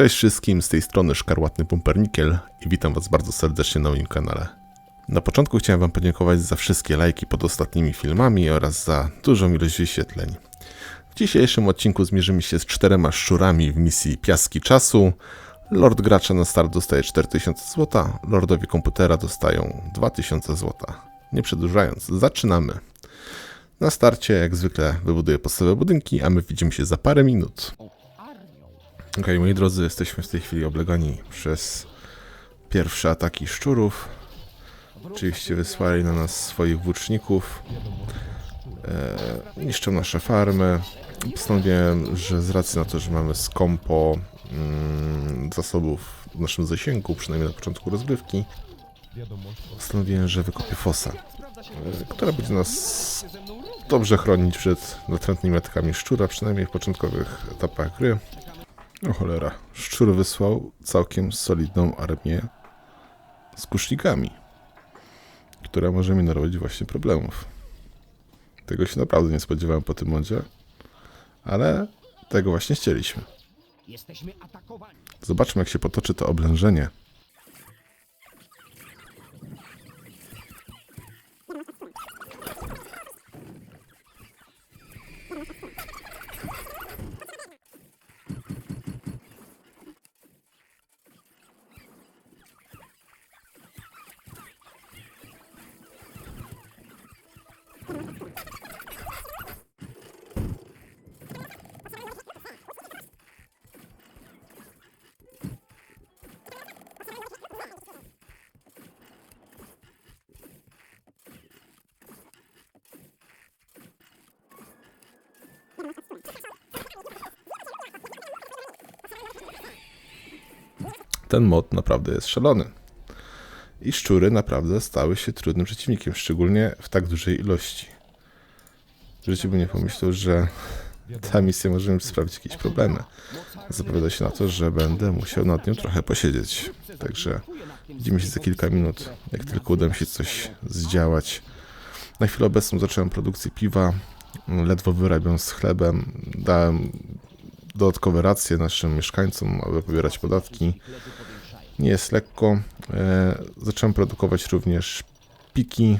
Cześć wszystkim, z tej strony Szkarłatny Pumpernikiel i witam was bardzo serdecznie na moim kanale. Na początku chciałem wam podziękować za wszystkie lajki pod ostatnimi filmami oraz za dużą ilość wyświetleń. W dzisiejszym odcinku zmierzymy się z czterema szczurami w misji Piaski Czasu. Lord gracza na start dostaje 4000 zł, lordowie komputera dostają 2000 zł. Nie przedłużając, zaczynamy. Na starcie, jak zwykle, wybuduję podstawowe budynki, a my widzimy się za parę minut. Okej, moi drodzy, jesteśmy w tej chwili oblegani przez pierwsze ataki szczurów. Oczywiście wysłali na nas swoich włóczników. E, niszczą nasze farmy. Postanowiłem, że z racji na to, że mamy skąpo mm, zasobów w naszym zasięgu, przynajmniej na początku rozgrywki, postanowiłem, że wykopię fosę, e, która będzie nas dobrze chronić przed natrętnymi atakami szczura, przynajmniej w początkowych etapach gry. O cholera, szczur wysłał całkiem solidną armię z kusznikami, która może mi narobić właśnie problemów. Tego się naprawdę nie spodziewałem po tym modzie, ale tego właśnie chcieliśmy. Zobaczmy, jak się potoczy to oblężenie. Ten mod naprawdę jest szalony. I szczury naprawdę stały się trudnym przeciwnikiem, szczególnie w tak dużej ilości. W życiu bym nie pomyślał, że ta misja może mi sprawić jakieś problemy. Zapowiada się na to, że będę musiał nad nią trochę posiedzieć. Także widzimy się za kilka minut, jak tylko uda mi się coś zdziałać. Na chwilę obecną zacząłem produkcję piwa. Ledwo wyrabiam z chlebem. Dałem dodatkowe racje naszym mieszkańcom, aby pobierać podatki. Nie jest lekko. E, zacząłem produkować również piki,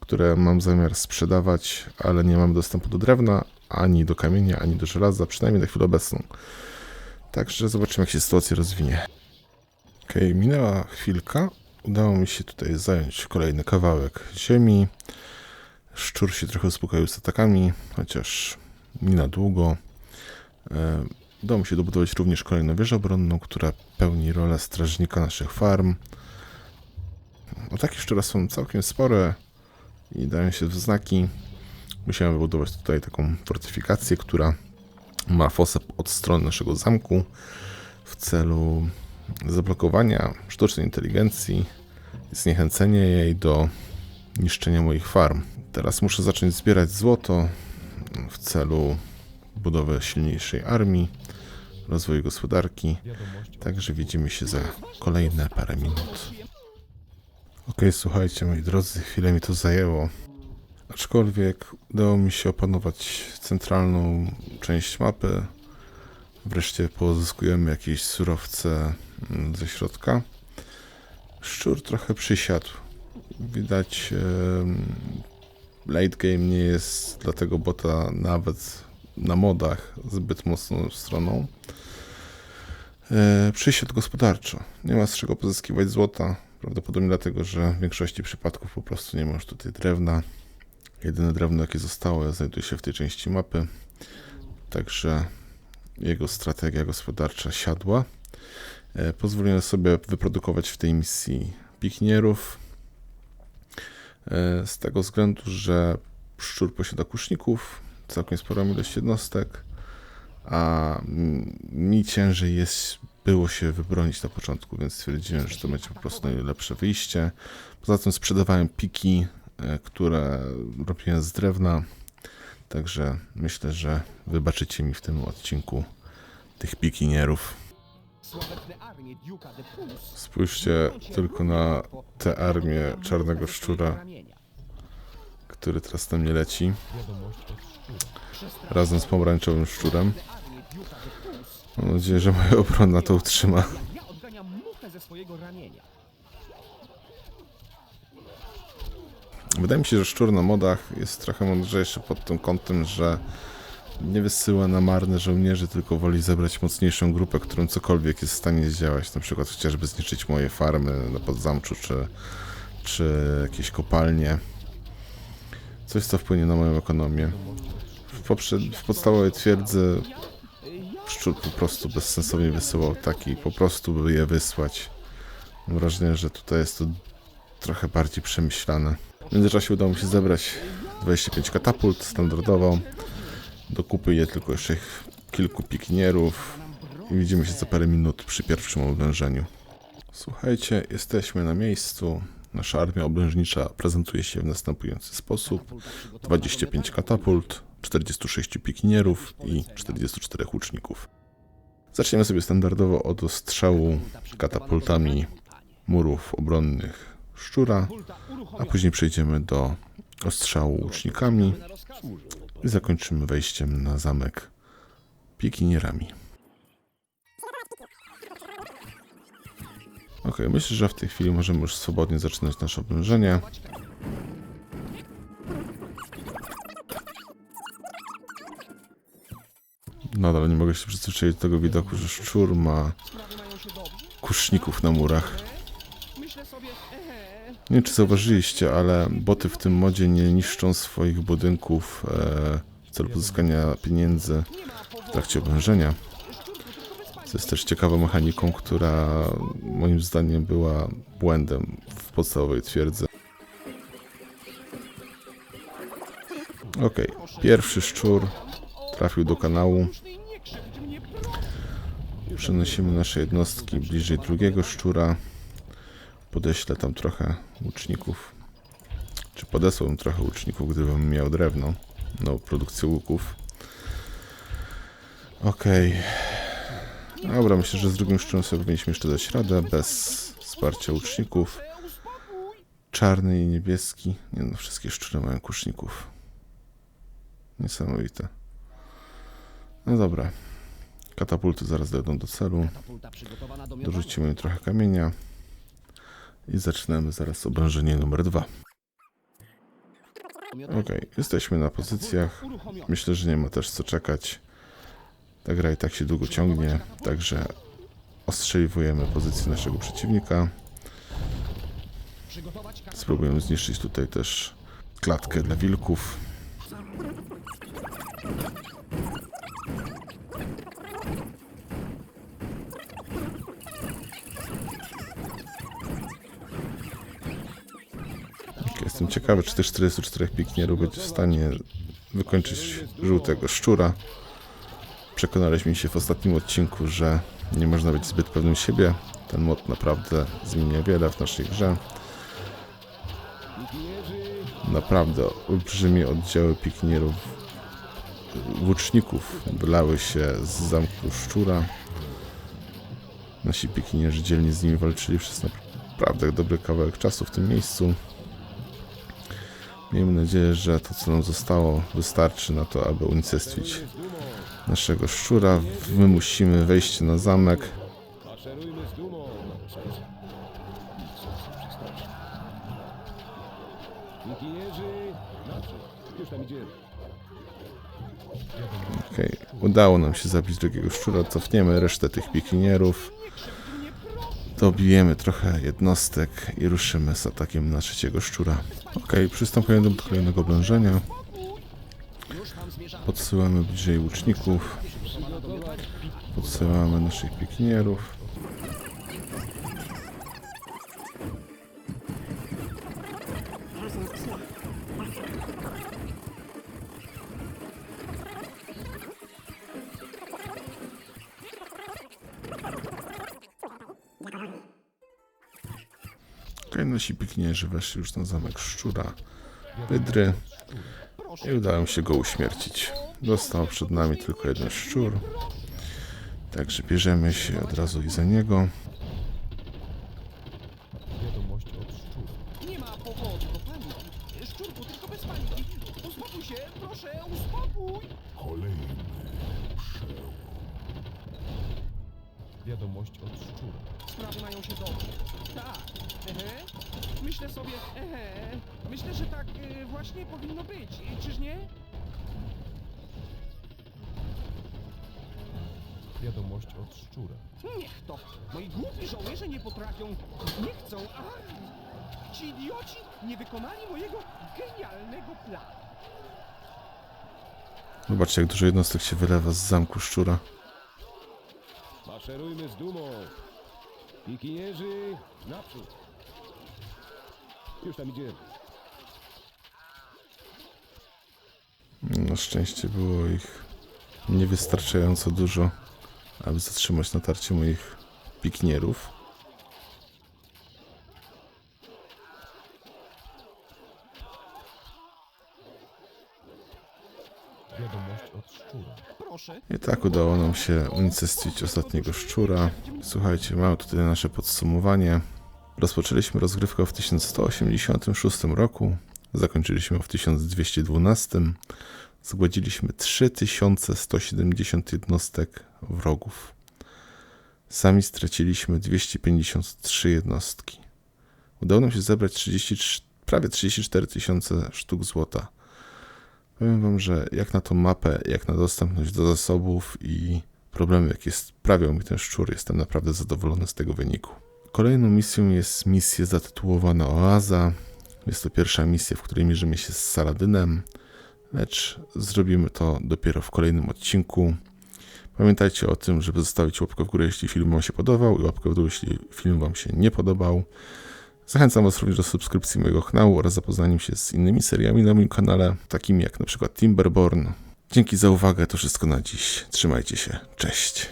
które mam zamiar sprzedawać, ale nie mam dostępu do drewna, ani do kamienia, ani do żelaza, przynajmniej na chwilę obecną. Także zobaczymy, jak się sytuacja rozwinie. Ok, minęła chwilka. Udało mi się tutaj zająć kolejny kawałek ziemi. Szczur się trochę uspokoił z atakami, chociaż nie na długo. E, Udało mi się dobudować również kolejną wieżę obronną, która pełni rolę strażnika naszych farm. Ataki szczura są całkiem spore i dają się w znaki. Musiałem wybudować tutaj taką fortyfikację, która ma fosę od strony naszego zamku w celu zablokowania sztucznej inteligencji i zniechęcenia jej do niszczenia moich farm. Teraz muszę zacząć zbierać złoto w celu budowy silniejszej armii, rozwoju gospodarki. Także widzimy się za kolejne parę minut. Ok, słuchajcie, moi drodzy, chwilę mi to zajęło. Aczkolwiek udało mi się opanować centralną część mapy. Wreszcie pozyskujemy jakieś surowce ze środka. Szczur trochę przysiadł. Widać, late game nie jest dla tego bota nawet na modach zbyt mocną stroną. E, przysiadł gospodarczo. Nie ma z czego pozyskiwać złota. Prawdopodobnie dlatego, że w większości przypadków po prostu nie masz tutaj drewna. Jedyne drewno, jakie zostało, znajduje się w tej części mapy. Także jego strategia gospodarcza siadła. E, Pozwoliłem sobie wyprodukować w tej misji piknierów. E, Z tego względu, że szczur posiada kuszników, całkiem sporą ilość jednostek, a mi ciężej jest było się wybronić na początku, więc stwierdziłem, że to będzie po prostu najlepsze wyjście. Poza tym sprzedawałem piki, e, które robiłem z drewna, także myślę, że wybaczycie mi w tym odcinku tych pikinierów. Spójrzcie tylko na tę armię czarnego szczura, który teraz na mnie leci, razem z pomarańczowym szczurem. Mam nadzieję, że moja obrona to utrzyma. Wydaje mi się, że szczur na modach jest trochę mądrzejszy pod tym kątem, że nie wysyła na marne żołnierzy, tylko woli zebrać mocniejszą grupę, którą cokolwiek jest w stanie zdziałać. Na przykład chociażby zniszczyć moje farmy na podzamczu, czy, czy jakieś kopalnie. Coś, co wpłynie na moją ekonomię. W, w podstawowej twierdzy szczur po prostu bezsensownie wysyłał taki, po prostu by je wysłać. Mam wrażenie, że tutaj jest to trochę bardziej przemyślane. W międzyczasie udało mi się zebrać 25 katapult standardowo. Dokupuję tylko jeszcze kilku pikinierów i widzimy się za parę minut przy pierwszym oblężeniu. Słuchajcie, jesteśmy na miejscu. Nasza armia oblężnicza prezentuje się w następujący sposób. 25 katapult, 46 pikinierów i 44 łuczników. Zaczniemy sobie standardowo od ostrzału katapultami murów obronnych szczura, a później przejdziemy do ostrzału łucznikami i zakończymy wejściem na zamek pikinierami. Ok, myślę, że w tej chwili możemy już swobodnie zaczynać nasze oblężenie. Nadal nie mogę się przyzwyczaić do tego widoku, że szczur ma kuszników na murach. Ehe, Nie wiem, czy zauważyliście, ale boty w tym modzie nie niszczą swoich budynków e, w celu pozyskania pieniędzy w trakcie oblężenia. Co jest też ciekawą mechaniką, która moim zdaniem była błędem w podstawowej twierdzy. Okej, pierwszy szczur trafił do kanału. Przenosimy nasze jednostki bliżej drugiego szczura. Podeślę tam trochę łuczników. Czy podesłałbym trochę łuczników, gdybym miał drewno na produkcję łuków. Okej. Dobra, myślę, że z drugim szczurem sobie powinniśmy jeszcze dać radę, bez wsparcia łuczników. Czarny i niebieski. Nie no, wszystkie szczury mają kuszników. Niesamowite. No dobra. Katapulty zaraz dojdą do celu. Do. Dorzucimy im trochę kamienia. I zaczynamy zaraz obrężenie numer dwa. Okej, jesteśmy na pozycjach. Myślę, że nie ma też co czekać. Ta gra i tak się długo ciągnie, także ostrzeliwujemy pozycję naszego przeciwnika. Spróbujemy zniszczyć tutaj też klatkę dla wilków. Ok, Jestem ciekawy, czy tych 44 piknierów będzie w stanie wykończyć żółtego szczura. Przekonaliśmy się w ostatnim odcinku, że nie można być zbyt pewnym siebie. Ten mod naprawdę zmienia wiele w naszej grze. Naprawdę olbrzymie oddziały pikinierów, łuczników wylały się z zamku szczura. Nasi pikinierzy dzielnie z nimi walczyli przez naprawdę dobry kawałek czasu w tym miejscu. Miejmy nadzieję, że to co nam zostało wystarczy na to, aby unicestwić naszego szczura. My musimy wejście na zamek. Okej, udało nam się zabić drugiego szczura. Cofniemy resztę tych Dobijemy trochę jednostek i ruszymy z atakiem na trzeciego szczura. Okej, przystępujemy do kolejnego oblężenia. Podsyłamy bliżej łuczników. Podsyłamy naszych pikinierów. Nasi pikinierzy weszli już na zamek szczura. Wydry. I udało mi się go uśmiercić. Został przed nami tylko jeden szczur. Także bierzemy się od razu i za niego. Sprawy mają się dobrze. Tak. Ehe. Myślę sobie, ehe. Myślę, że tak e, właśnie powinno być. E, Czyż nie? Wiadomość od szczura. Niech to. Moi głupi żołnierze nie potrafią, nie chcą. Aha. Ci idioci nie wykonali mojego genialnego planu. Zobaczcie, jak dużo jednostek się wylewa z zamku szczura. Maszerujmy z dumą. Pikinierzy, naprzód. Już tam idziemy. Na szczęście było ich niewystarczająco dużo, aby zatrzymać natarcie moich pikinierów. Wiadomość od szczura. Proszę. I tak udało nam się unicestwić ostatniego szczura. Słuchajcie, mamy tutaj nasze podsumowanie. Rozpoczęliśmy rozgrywkę w 1186 roku, zakończyliśmy ją w 1212. Zgładziliśmy 3170 jednostek wrogów. Sami straciliśmy 253 jednostki. Udało nam się zebrać 33, prawie 34 tysiące sztuk złota. Powiem wam, że jak na tą mapę, jak na dostępność do zasobów i problemy, jakie sprawiał mi ten szczur, jestem naprawdę zadowolony z tego wyniku. Kolejną misją jest misja zatytułowana Oaza. Jest to pierwsza misja, w której mierzymy się z Saladynem, lecz zrobimy to dopiero w kolejnym odcinku. Pamiętajcie o tym, żeby zostawić łapkę w górę, jeśli film Wam się podobał, i łapkę w dół, jeśli film Wam się nie podobał. Zachęcam Was również do subskrypcji mojego kanału oraz zapoznaniem się z innymi seriami na moim kanale, takimi jak na przykład Timberborn. Dzięki za uwagę, to wszystko na dziś. Trzymajcie się, cześć.